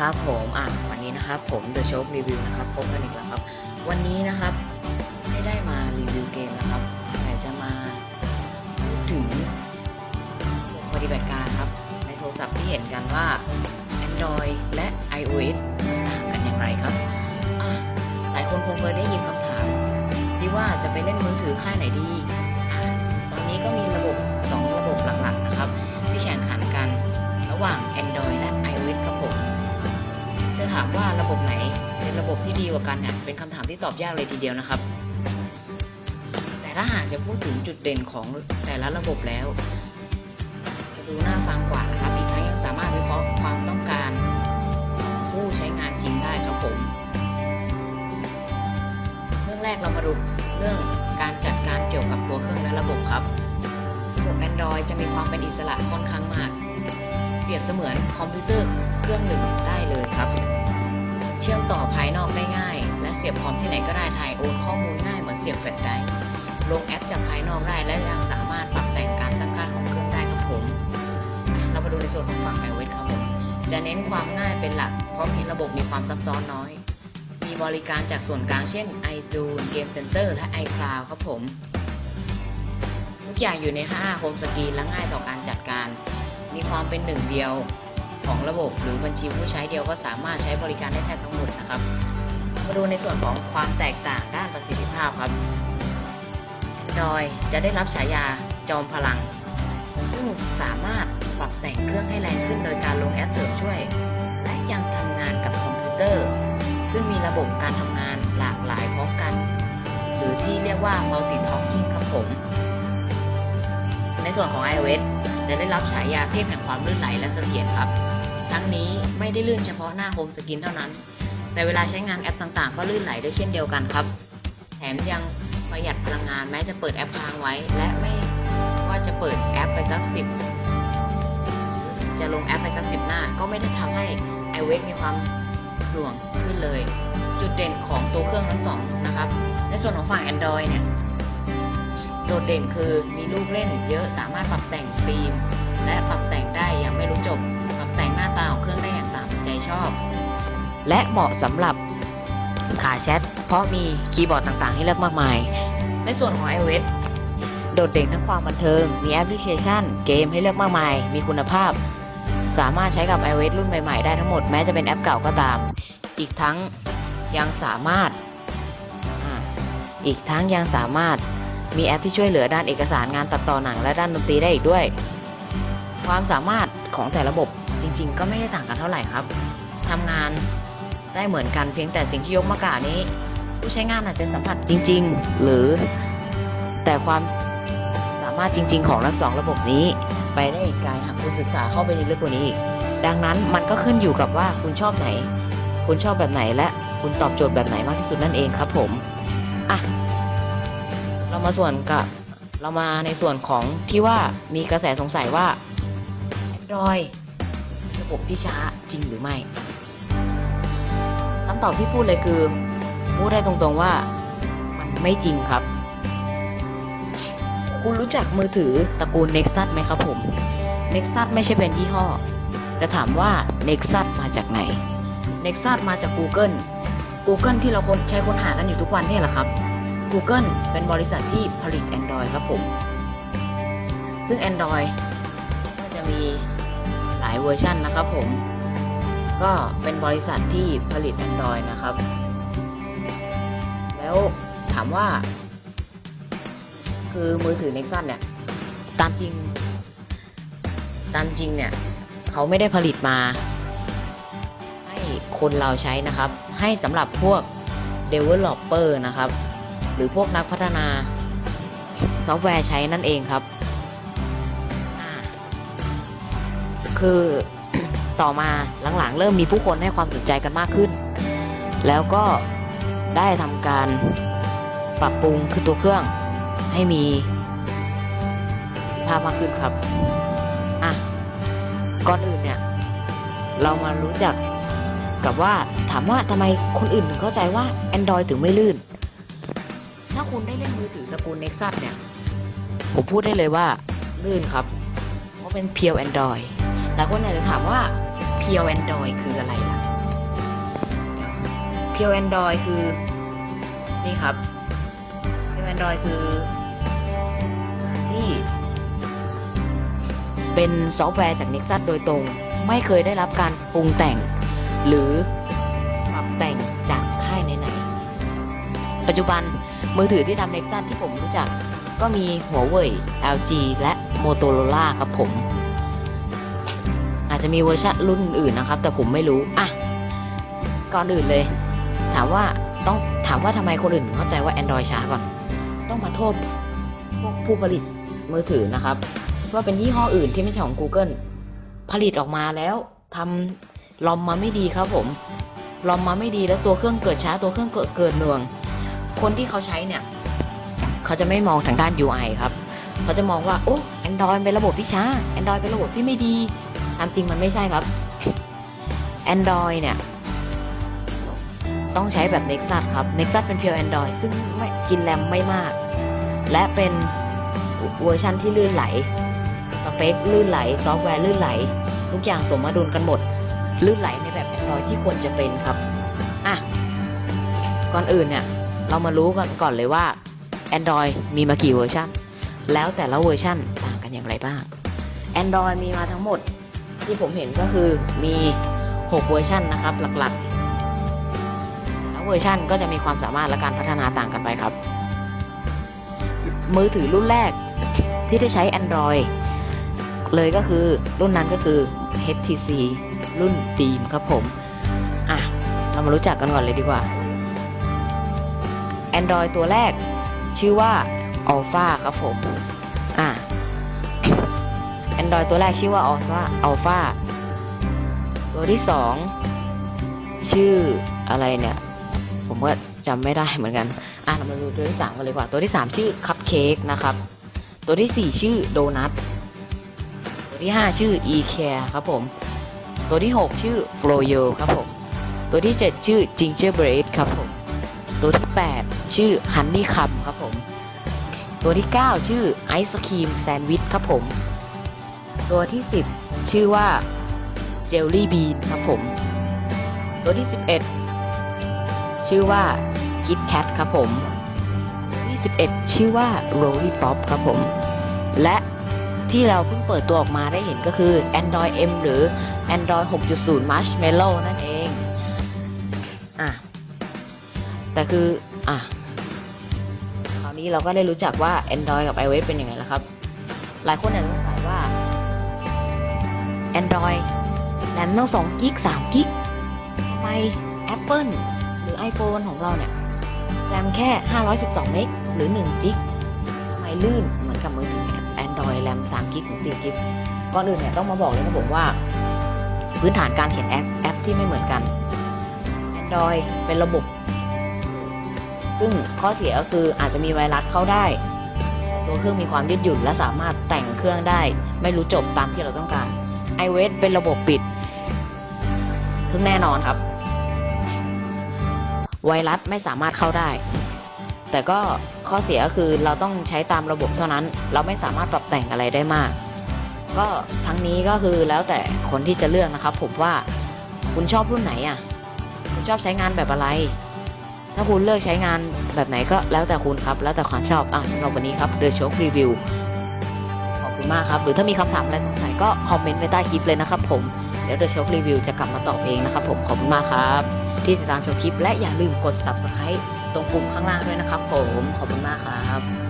ครับผมอะวันนี้นะครับผม The Shop Review นะครับพบกันอีกแล้วครับ วันนี้นะครับไม่ได้มารีวิวเกมนะครับแต่จะมาพูดถึงปฏิบัติการครับ ในโทรศัพท์ที่เห็นกันว่า Android และ iOS ต่างกันอย่างไรครับอะหลายคนคงเคยได้ยินคำถาม ที่ว่าจะไปเล่นมือถือค่ายไหนดีอะตอนนี้ก็มีระบบ ว่าระบบไหนเป็นระบบที่ดีกว่ากันเนี่ยเป็นคำถามที่ตอบยากเลยทีเดียวนะครับ แต่ถ้าหากจะพูดถึงจุดเด่นของแต่ละระบบแล้วจะดูน่าฟังกว่านะครับ อีกทั้งยังสามารถวิเคราะห์ความต้องการ ผู้ใช้งานจริงได้ครับผม เรื่องแรกเรามาดูเรื่องการจัดการเกี่ยวกับตัวเครื่องและระบบครับระบบ Android จะมีความเป็นอิสระค่อนข้างมาก เปรียบเสมือนคอมพิวเตอร์เครื่องหนึ่งได้เลยครับ เชื่อมต่อภายนอกได้ง่าย และเสียบคอมที่ไหนก็ได้ถ่ายโอนข้อมูลง่ายเหมือนเสียบแฟลชไดรฟ์ลงแอปจากภายนอกได้และยังสามารถปรับแต่งการตั้งค่าของเครื่องได้ครับผม เรามาดูในส่วนของฝั่ง iOS ครับผมจะเน้นความง่ายเป็นหลัก เพราะมีระบบมีความซับซ้อนน้อย มีบริการจากส่วนกลางเช่น iTunes Game Center และ iCloud ครับผม ทุกอย่างอยู่ใน 5 โฮมสกรีนและง่ายต่อการจัดการ มีความเป็นหนึ่งเดียว ของระบบ หรือบัญชีผู้ใช้เดียวก็สามารถใช้บริการได้แทบทั้งหมดนะครับ มาดูในส่วนของความแตกต่างด้านประสิทธิภาพครับ Android จะได้รับฉายาจอมพลัง ซึ่งสามารถปรับแต่งเครื่องให้แรงขึ้นโดยการลงแอปเสริมช่วย และยังทำงานกับคอมพิวเตอร์ ซึ่งมีระบบการทำงานหลากหลายพร้อมกัน หรือที่เรียกว่า multitasking ครับผม ในส่วนของ iOS จะได้รับฉายาเทพแห่งความลื่นไหลและเสถียรครับ ทั้งนี้ไม่ได้ลื่นเฉพาะหน้าโฮมสกรีนเท่านั้น แต่เวลาใช้งานแอปต่างๆ ก็ลื่นไหลได้เช่นเดียวกันครับ แถมยังประหยัดพลังงานแม้จะเปิดแอปค้างไว้ และไม่ว่าจะเปิดแอปไปสักสิบจะลงแอปไปสักสิบหน้า ก็ไม่ได้ทำให้ iOS มีความหน่วงขึ้นเลย จุดเด่นของตัวเครื่องทั้งสองนะครับ ในส่วนของฝั่ง Android เนี่ยโดดเด่นคือมีลูกเล่นเยอะสามารถปรับแต่งธีม และปรับแต่งได้อย่างไม่รู้จบ ตาของเครื่องได้อย่างตามใจชอบ และเหมาะสำหรับขาแชท เพราะมีคีย์บอร์ดต่างๆ ให้เลือกมากมาย ในส่วนของ iOS โดดเด่นทั้งความบันเทิง มีแอปพลิเคชัน เกมให้เลือกมากมาย มีคุณภาพ สามารถใช้กับ iOS รุ่นใหม่ๆ ได้ทั้งหมด แม้จะเป็นแอปเก่าก็ตาม อีกทั้งยังสามารถอีกทั้งยังสามารถมีแอปที่ช่วยเหลือด้านเอกสารงานตัดต่อหนังและด้านดนตรีได้อีกด้วย ความสามารถของแต่ระบบจริง ๆ ก็ไม่ได้ต่างกันเท่าไหร่ครับทำงานได้เหมือนกันเพียงแต่สิ่งที่ยกมากานี้ ผู้ใช้งานอาจจะสัมผัสจริง ๆ หรือแต่ความสามารถจริง ๆ ของทั้งสองระบบนี้ ไปได้อีกไกลหากคุณศึกษาเข้าไปในลึกกว่านี้อีกดังนั้นมันก็ขึ้นอยู่กับว่าคุณชอบไหน คุณชอบแบบไหนและคุณตอบโจทย์แบบไหนมากที่สุดนั่นเองครับผมอะเรามาส่วนกับเรามาในส่วนของที่ว่ามีกระแสสงสัยว่า Android ระบบที่ช้าจริงหรือไม่คำตอบที่พูดเลยคือ พูดได้ตรงๆว่า มันไม่จริงครับ คุณรู้จักมือถือตระกูล Nexus ไหมครับผม Nexus ไม่ใช่เป็นยี่ห้อ แต่ถามว่า Nexus มาจากไหน Nexus มาจาก Google Google ที่เราคนใช้ค้นหากันอยู่ทุกวันเนี่ยแหละครับ Google เป็นบริษัทที่ผลิต Android ครับผม ซึ่ง Android ก็จะมีายเวอร์ชันนะครับผม ก็เป็นบริษัทที่ผลิต Android นะครับ แล้วถามว่า คือมือถือ Nexus เนี่ย ตามจริง ตามจริงเนี่ย เขาไม่ได้ผลิตมา ให้คนเราใช้นะครับ ให้สำหรับพวก developer นะครับ หรือพวกนักพัฒนาซอฟต์แวร์ใช้นั่นเองครับ คือต่อมาหลังๆ เริ่มมีผู้คนให้ความสนใจกันมากขึ้น แล้วก็ได้ทำการปรับปรุงคือตัวเครื่องให้มีภาพมากขึ้นครับ อะ ก่อนอื่นเนี่ย เรามารู้จักกับว่าถามว่าทำไมคนอื่นถึงเข้าใจว่า Android ถึงไม่ลื่น ถ้าคุณได้เล่นมือถือตระกูล Nexus เนี่ย ผมพูดได้เลยว่า ลื่นครับ เพราะเป็นเพียว Android หลายคนอาจจะถามว่าเพียว Android คืออะไรล่ะเพียว Android คือ นี่ครับเพียว Android คือที่เป็นซอฟต์แวร์จาก Nexus โดยตรง ไม่เคยได้รับการปรุงแต่ง หรือปรับแต่งจากค่ายไหนๆปัจจุบันมือถือที่ทำ Nexus ที่ผมรู้จักก็มีหัวเว่ย LG และ Motorola ครับผม จะมีเวอร์ชันรุ่นอื่นนะครับ แต่ผมไม่รู้อะก่อนอื่นเลย ถามว่าต้องถามว่าทำไมคนอื่นเข้าใจว่า Android ช้าก่อน ต้องมาโทษพวกผู้ผลิตมือถือนะครับว่าเป็นยี่ห้ออื่นที่ไม่ใช่ของ Google ผลิตออกมาแล้วทำลอมมาไม่ดีครับผมลอมมาไม่ดีแล้วตัวเครื่องเกิดช้าตัวเครื่องเกิดเกิดหน่วง คนที่เขาใช้เนี่ย เขาจะไม่มองทางด้าน UI ครับ เขาจะมองว่า โอ้ Android เป็นระบบที่ช้า Android เป็นระบบที่ไม่ดี ตามจริงมันไม่ใช่ครับ Android เนี่ย ต้องใช้แบบ Nexus ครับ Nexus เป็นเพียว Android ซึ่งไม่กินแรมไม่มาก และเป็นเวอร์ชันที่ลื่นไหล สเปคลื่นไหล ซอฟต์แวร์ลื่นไหล ทุกอย่างสมดุลกันหมด ลื่นไหลในแบบ Android ที่ควรจะเป็นครับ อะ ก่อนอื่นเนี่ย เรามารู้กันก่อนเลยว่า Android มีมากี่เวอร์ชันแล้วแต่ละเวอร์ชันต่างกันอย่างไรบ้าง Android มีมาทั้งหมด ที่ผมเห็นก็คือมี 6 เวอร์ชันนะครับหลักๆแล้วเวอร์ชันก็จะมีความสามารถและการพัฒนาต่างกันไปครับ มือถือรุ่นแรกที่ได้ใช้ Android เลยก็คือรุ่นนั้นก็คือ HTC รุ่น Beam ครับผม อะ เรามารู้จักกันก่อนเลยดีกว่า Android ตัวแรกชื่อว่า Alpha ครับผม Android ตัวแรกชื่อว่า Alpha Alpha ตัวที่ 2 ชื่ออะไรเนี่ย ผมก็จำไม่ได้เหมือนกัน อะเรามาดูตัวที่ 3 กันเลยดีกว่า ตัวที่ 3 ชื่อ Cupcake นะครับ ตัวที่ 4 ชื่อ Donut ตัวที่ 5 ชื่อ e care ครับผม ตัวที่ 6 ชื่อ Froyo ครับผม ตัวที่ 7 ชื่อ Gingerbread ครับผม ตัวที่ 8 ชื่อ Honeycomb ครับผม ตัวที่ 9 ชื่อ Ice Cream Sandwich ครับผม ตัวที่ 10 ชื่อว่า Jelly Bean ครับผม ตัวที่ 11 ชื่อว่า Kit Kat ครับผมที่11 ชื่อว่า Rolly Pop ครับผม และที่เราเพิ่งเปิดตัวออกมาได้เห็นก็คือ Android M หรือ Android 6.0 Marshmallow นั่นเองอะแต่คืออะคราวนี้เราก็ได้รู้จักว่า Android กับ iOS เป็นยังไงแล้วครับ หลายคนอาจจะสงสัยว่า Android แรมตั้ง2กิก3กิกทำไม Apple หรือ iPhone ของเราเนี่ยแรมแค่ 512 เมกหรือ1กิกทำไมลื่นเหมือนกับมือถือ Android แรม3กิกถึง4กิกก่อนอื่นเนี่ยต้องมาบอกเลยนะผมว่า พื้นฐานการเขียนแอปแอปที่ไม่เหมือนกัน Android เป็นระบบ ซึ่งข้อเสียก็คืออาจจะมีไวรัสเข้าได้ ตัวเครื่องมีความยืดหยุ่นและสามารถแต่งเครื่องได้ ไม่รู้จบตามที่เราต้องการ iOS เป็นระบบปิด ซึ่งแน่นอนครับ ไวรัสไม่สามารถเข้าได้ แต่ก็ข้อเสียก็คือเราต้องใช้ตามระบบเท่านั้น เราไม่สามารถปรับแต่งอะไรได้มาก ก็ทั้งนี้ก็คือแล้วแต่คนที่จะเลือกนะครับ ผมว่าคุณชอบรุ่นไหนอะ คุณชอบใช้งานแบบอะไร ถ้าคุณเลือกใช้งานแบบไหนก็แล้วแต่คุณครับ แล้วแต่ความชอบอะสำหรับวันนี้ครับ The Show Review ขอบคุ ณมากครับ หรือถ้ามีคำถามอะไรสงสัยก็คอมเมนต์ไว้ใต้คลิปเลยนะครับผมเดี๋ยวเดอะช็อครีวิวจะกลับมาตอบเองนะครับผมขอบคุณมากครับ ที่ติดตามชมคลิปและอย่าลืมกด Subscribe ตรงปุ่มข้างล่างด้วยนะครับผมขอบคุณมากครับ